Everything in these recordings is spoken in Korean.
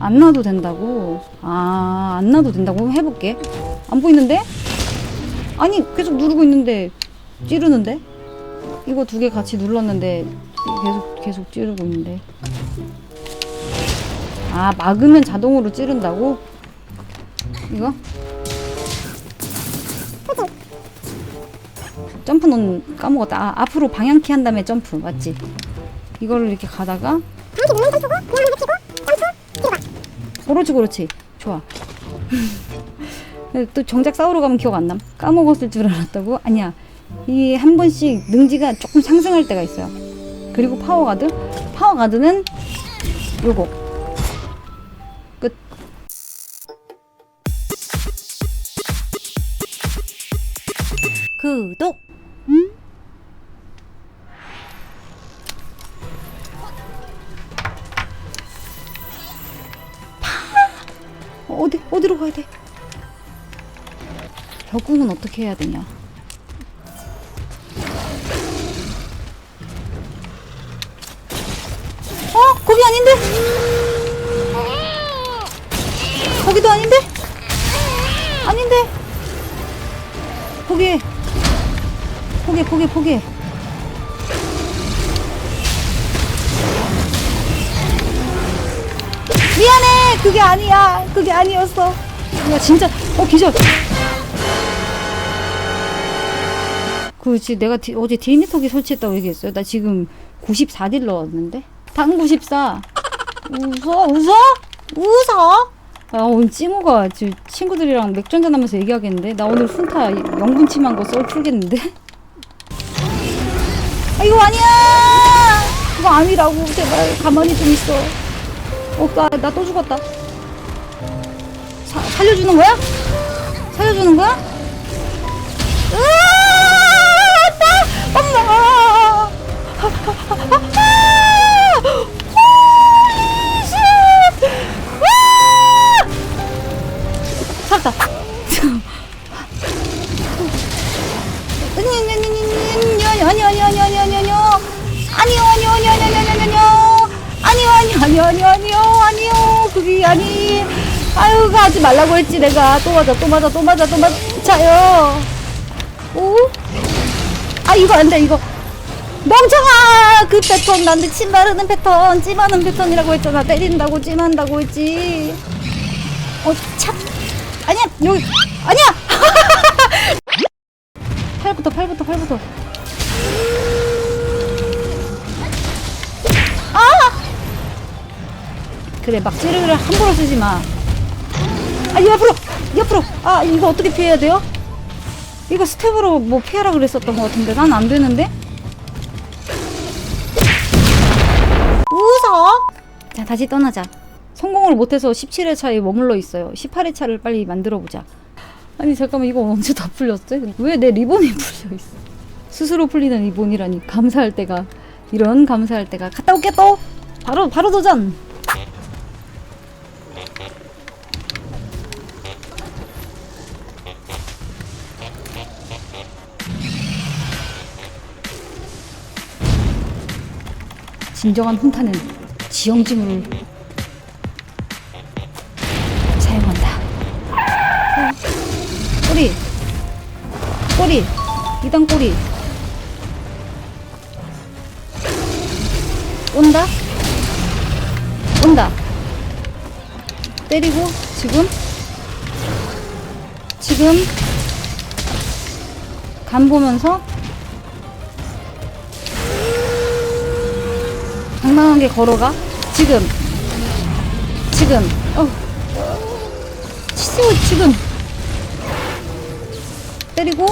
안 놔도 된다고? 아, 안 놔도 된다고? 해볼게. 안 보이는데? 아니, 계속 누르고 있는데, 찌르는데? 이거 두 개 같이 눌렀는데, 계속, 계속 찌르고 있는데. 아, 막으면 자동으로 찌른다고? 이거? 점프는 까먹었다. 아, 앞으로 방향키 한 다음에 점프. 맞지? 이거를 이렇게 가다가, 그렇 지 그렇지. 좋아. 또 정작 싸우러 가면 기억 안 남? 까먹었을 줄 알았다고? 아니야. 이 한 번씩 능지가 조금 상승할 때가 있어요. 그리고 파워가드? 파워가드는 요거. 끝. 구독. 음? 어디 어디로 가야 돼? 적응은 어떻게 해야 되냐? 어 거기 아닌데? 거기도 아닌데? 아닌데? 포기해. 포기해 포기해 포기해. 그게 아니야. 그게 아니었어. 야 진짜. 어 기절. 그지 내가 디, 어제 디니터기 설치했다고 얘기했어요. 나 지금 94딜 넣었는데? 당 94 웃어? 웃어? 웃어? 아 오늘 지금 친구들이랑 맥주 한잔 하면서 얘기하겠는데? 나 오늘 훈타 영분 침한 거 썰 풀겠는데? 아 이거 아니야! 그거 아니라고. 제발 가만히 좀 있어. 오빠 나 또 죽었다. 사, 살려주는 거야? 살려주는 거야? 아니요 아니요 아니요 아니요 아니요 그게 아니 아유 하지 말라고 했지 내가. 또 맞아 또 맞아 또 맞아 또 맞아요. 오? 아 이거 안돼 이거. 멍청아! 그 패턴 나한테 침 바르는 패턴 찜하는 패턴이라고 했잖아. 때린다고 찜한다고 했지. 어참 아니야 여기. 아니야! 팔부터 팔부터 팔부터. 그래 막 찌르기를 함부로 쓰지 마. 아 옆으로 옆으로 아 이거 어떻게 피해야 돼요? 이거 스텝으로 뭐 피하라 그랬었던 것 같은데 난 안 되는데. 웃어. 자 다시 떠나자. 성공을 못해서 17회 차에 머물러 있어요. 18회 차를 빨리 만들어 보자. 아니 잠깐만 이거 언제 다 풀렸지? 왜 내 리본이 풀려 있어? 스스로 풀리는 리본이라니 감사할 때가 이런 감사할 때가 갔다 올게 또 바로 바로 도전. 진정한 훈타는 지형지물을 사용한다. 꼬리, 꼬리, 이단 꼬리. 온다, 온다. 때리고 지금, 지금 간 보면서 당당하게 걸어가. 지금. 지금. 어. 치세요, 지금. 때리고.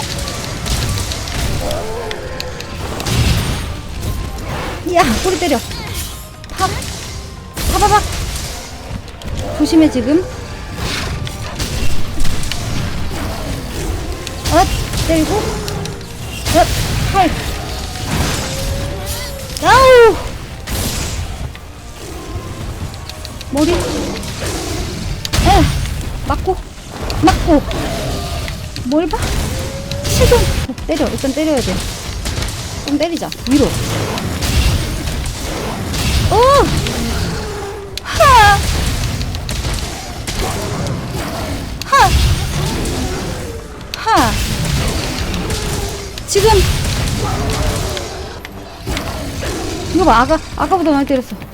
야, 꼬리 때려. 팝. 파바박. 조심해, 지금. 엇. 때리고. 엇. 팔. 아우! 머리. 에 맞고 맞고. 뭘 봐? 지금 때려. 일단 때려야 돼좀 때리자. 위로. 오! 지금. 이거 봐. 아까 아까보다 많이 때렸어.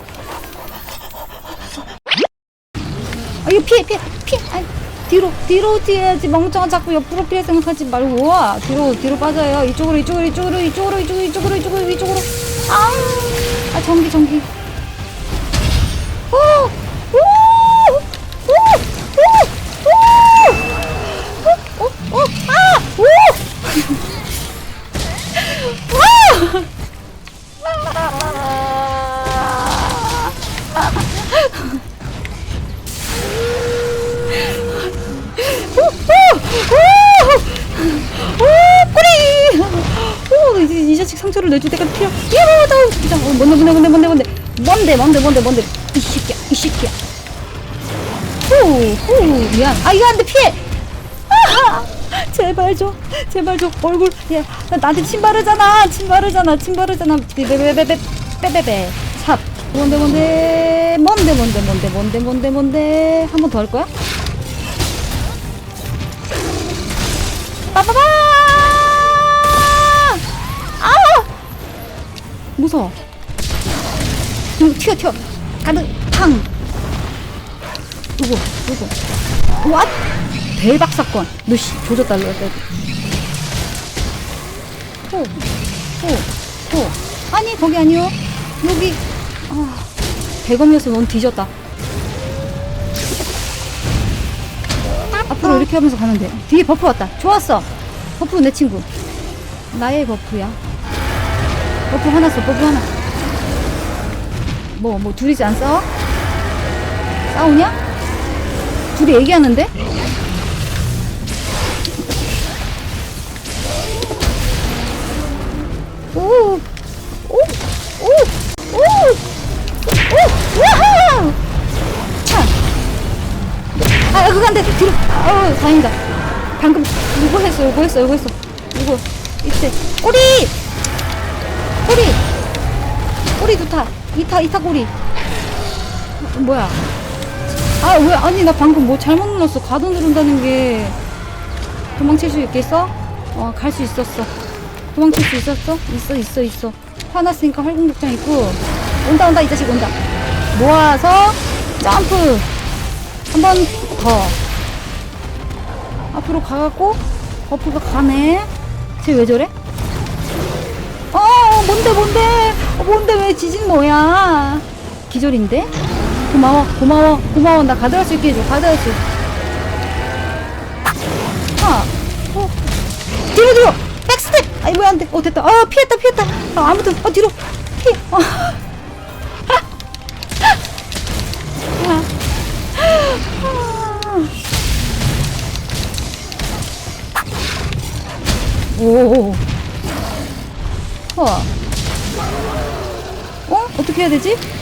이거 피해 피해 피해. 아, 뒤로 뒤로 뛰어야지. 멍청아 자꾸 옆으로 피해 생각하지 말고. 와 뒤로 뒤로 빠져요. 이쪽으로 이쪽으로 이쪽으로 이쪽으로 이쪽으로 이쪽으로 이쪽으로 이쪽으로. 아, 아 전기 전기 오! 오! 꼬리! 오, 이, 이 자식 상처를 내줄 때까지 피어. 이야, 나 진짜. 어, 뭔데, 뭔데, 뭔데, 뭔데, 뭔데. 뭔데, 뭔데, 뭔데, 뭔데. 이 새끼야, 이 새끼야. 후, 후, 미안. 아, 이거 안 돼, 피해! 아, 제발 줘, 제발 줘. 얼굴, 야, 나 나한테 침 바르잖아, 침 바르잖아, 침 바르잖아. 베베베베베, 빼빼빼. 삽. 뭔데, 뭔데, 뭔데, 뭔데, 뭔데, 뭔데, 뭔데. 한 번 더 할 거야? 무서워. 응, 튀어, 튀어. 가득, 탕. 누구, 누구. 왓? 대박 사건. 너 씨, 조졌다, 너. 너. 호, 호, 호. 아니, 거기 아니요. 여기. 아, 대검이어서 넌 뒤졌다. 앞으로 이렇게 하면서 돼. 뒤에 버프 왔다. 좋았어. 버프 내 친구. 나의 버프야. 버프 하나 써, 버프 하나. 뭐, 뭐, 둘이지 안 싸워? 싸우냐? 둘이 얘기하는데? 오, 오, 오, 오, 오, 와하! 차! 아, 그거 안 돼. 뒤로. 어, 다행이다. 방금 이거 했어, 이거 했어, 이거 했어. 이타, 이타 꼬리. 어, 뭐야. 아, 왜, 아니, 나 방금 뭐 잘못 눌렀어. 가도 누른다는 게. 도망칠 수 있겠어? 어, 갈 수 있었어. 도망칠 수 있었어? 있어, 있어, 있어. 화났으니까 활공격장 있고. 온다, 온다, 이 자식 온다. 모아서, 점프! 한 번 더. 앞으로 가갖고, 버프가 가네. 쟤 왜 저래? 어, 뭔데, 뭔데? 어, 뭔데, 왜 지진 뭐야? 기절인데? 고마워, 고마워, 고마워. 나 가드할 수 있게 해줘, 가드할 수. 아, 어. 뒤로, 뒤로! 백스텝! 아이, 뭐야, 안 돼. 어, 됐다. 아, 피했다, 피했다. 아, 아무튼, 어, 뒤로. 피, 어. 오. 어. 어? 어떻게 해야 되지?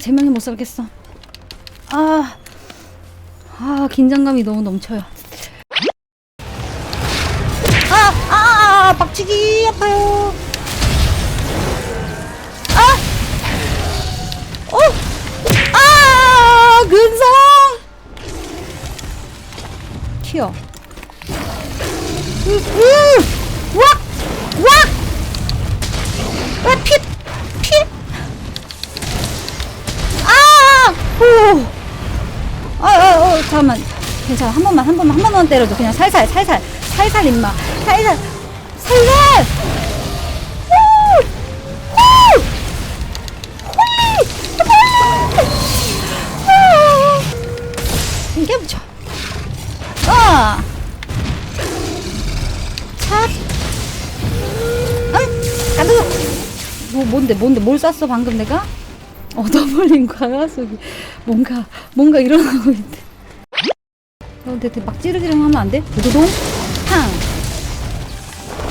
제 명이 못 살겠어. 아, 아, 긴장감이 너무 넘쳐요. 아, 아, 아, 박치기 아파요. 한 번만, 한 번만, 한 번만 때려줘. 그냥 살살, 살살, 살살, 임마. 살살, 살살! 아! 뭐, 뭔데, 뭔데, 뭘 쐈어, 방금 내가? 얻어버린 거야, 속이. 뭔가, 뭔가 일어나고 있대. 어, 되게 막 찌르기름 하면 안 돼? 도도동? 탕!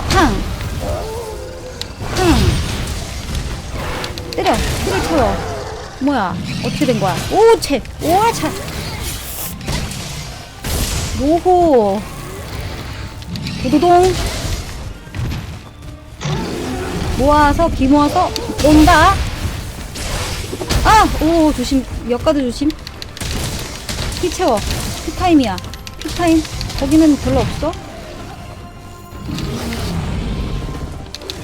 탕! 탕! 때려! 힘을 채워! 뭐야? 어떻게 된 거야? 오, 채! 오, 차! 노호! 도도동! 모아서, 비 모아서, 온다! 아! 오, 조심. 역가드 조심. 피 채워. 피 타임이야. 피 타임. 거기는 별로 없어.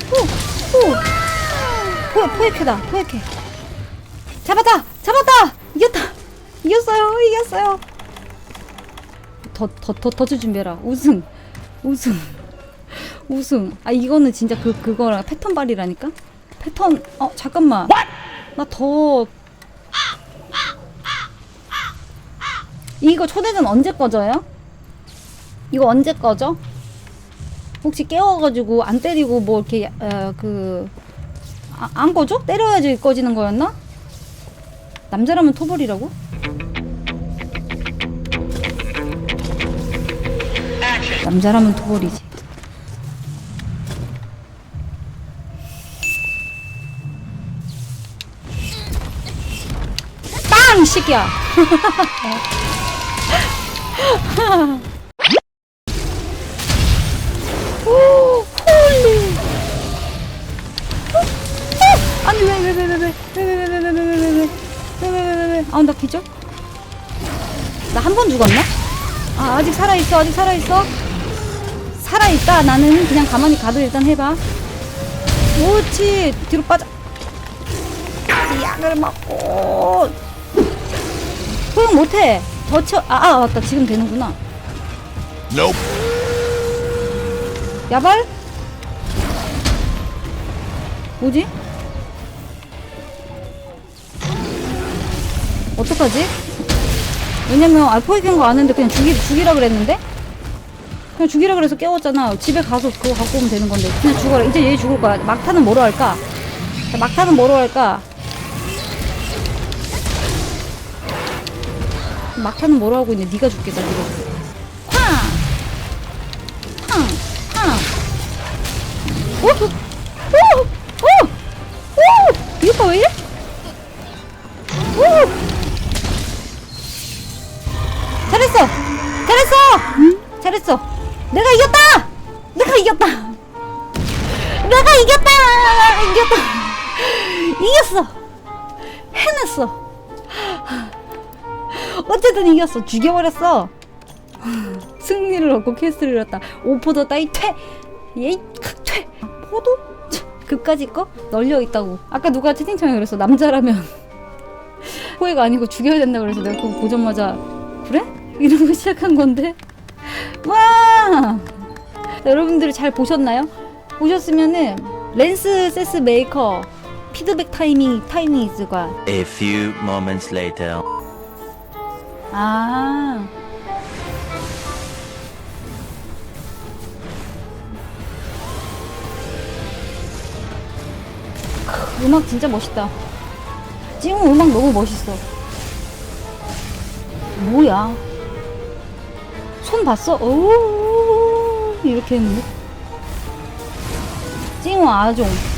후! 후! 포, 포획해다. 포획해. 잡았다! 잡았다! 이겼다! 이겼어요! 이겼어요! 더, 더, 더, 더 준비해라. 우승. 우승. 우승. 아, 이거는 진짜 그, 그거랑 패턴 발이라니까? 패턴, 어, 잠깐만. 나 더. 이거 초대전 언제 꺼져요? 이거 언제 꺼져? 혹시 깨워가지고 안 때리고 뭐 이렇게 어, 그 아, 안 꺼져? 때려야지 꺼지는 거였나? 남자라면 토벌이라고? 남자라면 토벌이지. 빵! 시기야. 오, 홀리. 아니 왜 왜 왜 왜 왜 왜 왜 왜 왜 왜 왜 왜왜왜왜 아, 나 기절? 나 한 번 죽었나? 아, 아직 살아 있어. 아직 살아 있어. 살아 있다. 나는 그냥 가만히 가도 일단 해봐. 그렇지. 뒤로 빠져. 약을 소용 못해. 더 쳐. 아, 아 맞다. 지금 되는구나. Nope. 야발? 뭐지? 어떡하지? 왜냐면 알포이긴 거 아는데 그냥 죽이 죽이라 그랬는데? 그냥 죽이라 그래서 깨웠잖아. 집에 가서 그거 갖고 오면 되는 건데. 그냥 죽어라. 이제 얘 죽을 거야. 막타는 뭐로 할까? 자, 막타는 뭐로 할까 막타는 뭐로 하고 있네 네가 죽겠다 네가! 쾅! 오! 오! 오! 오! 이거 왜 이래? 오! 잘했어! 잘했어! 잘했어! 내가 이겼다! 내가 이겼다! 내가 이겼다! 이겼다! 이겼어! 해냈어! 어쨌든 이겼어. 죽여버렸어. 승리를 얻고 퀘스트를 잃었다. 오포도 따위 퇴! 예이, 칵 퇴! 포도? 참, 그까짓 거? 널려 있다고. 아까 누가 채팅창에 그랬어. 남자라면. 호해가 아니고 죽여야 된다 그래서 내가 그거 보자마자 그래? 이러고 시작한 건데. 와! 자, 여러분들이 잘 보셨나요? 보셨으면은 렌스 세스 메이커 피드백 타이밍 타이밍 이즈가 A few moments later. 아. 크, 음악 진짜 멋있다. 지금 음악 너무 멋있어. 뭐야? 손 봤어? 오, 이렇게 했는데? 찡어 아종.